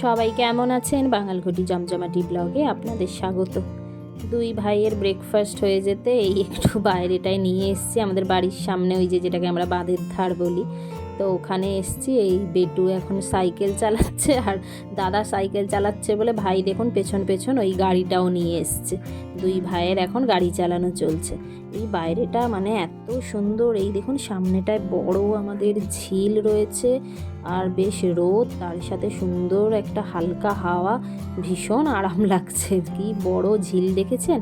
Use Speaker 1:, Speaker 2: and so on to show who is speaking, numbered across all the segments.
Speaker 1: সবাই কেমন আছেন? বাঙালঘটি জমজমাটি ব্লগে আপনাদের স্বাগত। দুই ভাইয়ের ব্রেকফাস্ট হয়ে যেতে এই একটু বাইরেটায় নিয়ে এসছি। আমাদের বাড়ির সামনে ওই যে যেটাকে আমরা বাঁধের ধার বলি তো ওখানে এসছি, এই বেটু এখন সাইকেল চালাচ্ছে আর দাদা সাইকেল চালাচ্ছে বলে ভাই দেখুন পেছন পেছন ওই গাড়িটাও নিয়ে এসছে। দুই ভাইয়ের এখন গাড়ি চালানো চলছে। এই বাইরেটা মানে এত সুন্দর, এই দেখুন সামনেটায় বড় আমাদের ঝিল রয়েছে আর বেশ রোদ, তার সাথে সুন্দর একটা হালকা হাওয়া, ভীষণ আরাম লাগছে। কি বড় ঝিল দেখেছেন?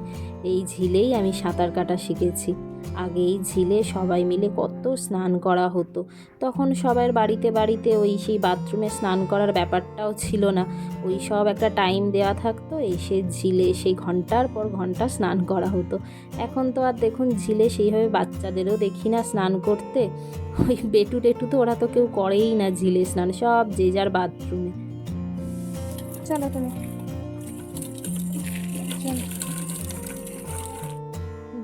Speaker 1: এই ঝিলেই আমি সাঁতার কাটা শিখেছি। আগে এই ঝিলে সবাই মিলে কত স্নান করা হতো। তখন সবার বাড়িতে বাড়িতে ওই সেই বাথরুমে স্নান করার ব্যাপারটাও ছিল না। ওই সব একটা টাইম দেওয়া থাকতো, এসে ঝিলে সেই ঘণ্টার পর ঘণ্টা স্নান করা হতো। এখন তো আর দেখুন ঝিলে সেইভাবে বাচ্চাদেরও দেখি না স্নান করতে। ওই বেটু টেটু তো ওরা তো কেউ করেই না ঝিলে স্নান, সব যে যার বাথরুমে। চলো তুমি।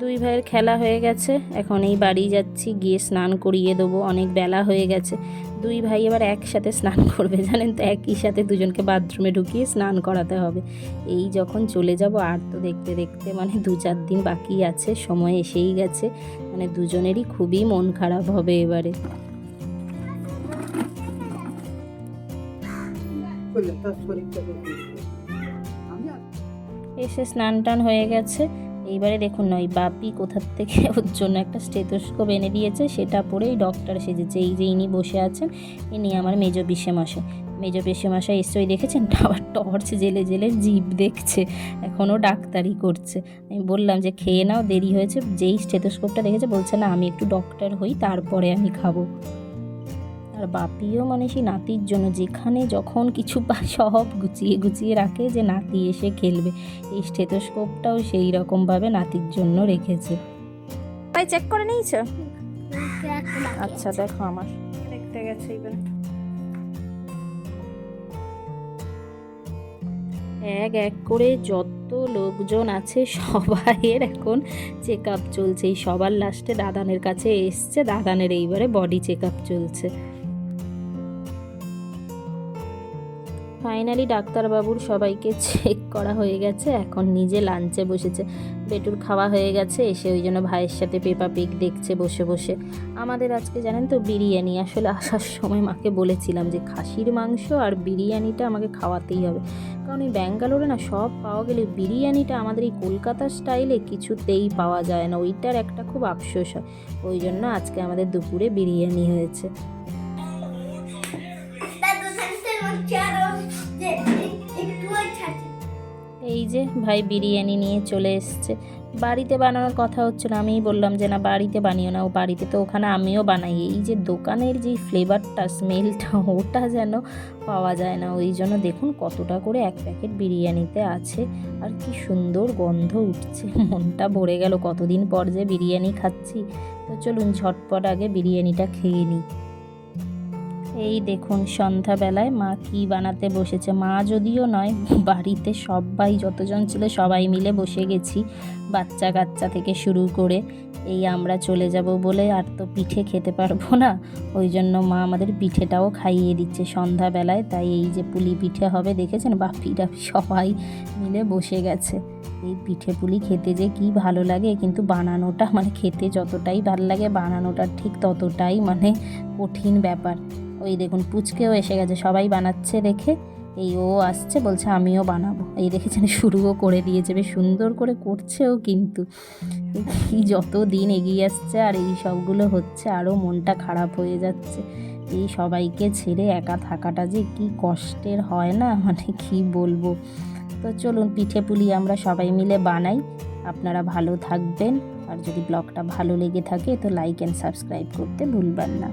Speaker 1: দুই ভাইয়ের খেলা হয়ে গেছে। এখন এই বাড়ি যাচ্ছি গিয়ে স্নান করিয়ে দেবো। অনেক বেলা হয়ে গেছে। দুই ভাই এবার একসাথে স্নান করবে জানেন তো? একই সাথে দুজনকে বাথরুমে ঢুকিয়ে স্নান করাতে হবে। এই যখন চলে যাব আর তো দেখতে দেখতে মানে দু চার দিন বাকি আছে সময় এসেই গেছে। মানে দুজনেরই খুবই মন খারাপ হবে এবারে। এসে স্নান টান হয়ে গেছে। এইবারে দেখুন না, ওই বাপি কোথার থেকে ওর জন্য একটা স্টেথোস্কোপ এনে দিয়েছে, সেটা পরেই ডক্টর সেজেছে। এই যে ইনি বসে আছেন, ইনি আমার মেজ মশাই মেজ মশাই নিশ্চয়ই দেখেছেন? আবার টর্চ জেলে জেলে জিভ দেখছে, এখনও ডাক্তারি করছে। আমি বললাম যে, খেয়ে নাও, দেরি হয়েছে। যেই স্টেথোস্কোপটা দেখেছে, বলছে, না, আমি একটু ডক্টর হই, তারপরে আমি খাব। আর বাপিও মানে সেই নাতির জন্য যেখানে যখন কিছু পায় সব গুছিয়ে গুছিয়ে রাখে যে নাতি এসে খেলবে। এই স্টেথোস্কোপটাও সেই রকমভাবে নাতির জন্য রেখেছে। ভাই চেক করে নিয়েছো? আচ্ছা দেখো আমার। দেখতে গেছে এবার এক এক করে যত লোকজন আছে সবাইয়ের এখন চেক আপ চলছে। এই সবার লাস্টে দাদানের কাছে এসছে দাদানের এইবারে বডি চেক আপ চলছে। ফাইনালি ডাক্তারবাবুর সবাইকে চেক করা হয়ে গেছে, এখন নিজে লাঞ্চে বসেছে। বেটুর খাওয়া হয়ে গেছে, এসে ওই জন্য ভাইয়ের সাথে পেপা পিক দেখছে বসে বসে। আমাদের আজকে জানেন তো বিরিয়ানি, আসলে আসার সময় মাকে বলেছিলাম যে খাসির মাংস আর বিরিয়ানিটা আমাকে খাওয়াতেই হবে। কারণ এই ব্যাঙ্গালোরে না সব পাওয়া গেলে বিরিয়ানিটা আমাদের এই কলকাতার স্টাইলে কিছুতেই পাওয়া যায় না, ওইটার একটা খুব আফসোস হয়। ওই জন্য আজকে আমাদের দুপুরে বিরিয়ানি হয়েছে। এই যে ভাই বিরিয়ানি নিয়ে চলে এসছে। বাড়িতে বানানোর কথা হচ্ছে না আমিই বললাম যে, না, বাড়িতে বানিও না, ও বাড়িতে তো ওখানে আমিও বানাই। এই যে দোকানের যে ফ্লেভারটা স্মেলটা ওটা যেন পাওয়া যায় না, ওই জন্য দেখুন কতটা করে এক প্যাকেট বিরিয়ানিতে আছে, আর কি সুন্দর গন্ধ উঠছে, মনটা ভরে গেল কতদিন পর যে বিরিয়ানি খাচ্ছি। তো চলুন ঝটপট আগে বিরিয়ানিটা খেয়ে নিই। এই দেখুন সন্ধ্যাবেলায় মা কি বানাতে বসেছে। মা যদিও নয়, বাড়িতে সবাই যতজন ছিল সবাই মিলে বসে গেছি বাচ্চা কাচ্চা থেকে শুরু করে। এই আমরা চলে যাব বলে আর তো পিঠে খেতে পারব না। ওই জন্য মা আমাদের পিঠেটাও খাইয়ে দিচ্ছে সন্ধ্যাবেলায়। তাই এই যে পুলি পিঠে হবে, দেখেছেন? বাপি টাপি সবাই মিলে বসে গেছে। এই পিঠে পুলি খেতে যে কি ভালো লাগে, কিন্তু বানানোটা মানে খেতে যতটাই ভালো লাগে, বানানোটা ঠিক ততটাই মানে কঠিন ব্যাপার। ওই দেখুন পুচকেও এসে গেছে, সবাই বানাচ্ছে দেখে। এই ও আসছে, বলছে আমিও বানাবো। এই দেখেছেন শুরুও করে দিয়েছে, বেশ সুন্দর করে করছেও কিন্তু। কি যত দিন এগিয়ে আসছে আর এই সবগুলো হচ্ছে আরও মনটা খারাপ হয়ে যাচ্ছে। এই সবাইকে ছেড়ে একা থাকাটা যে কি কষ্টের হয় না মানে কি বলব? তো চলুন, পিঠে পুলি আমরা সবাই মিলে বানাই। আপনারা ভালো থাকবেন, আর যদি ব্লগটা ভালো লেগে থাকে তো লাইক অ্যান্ড সাবস্ক্রাইব করতে ভুলবেন না।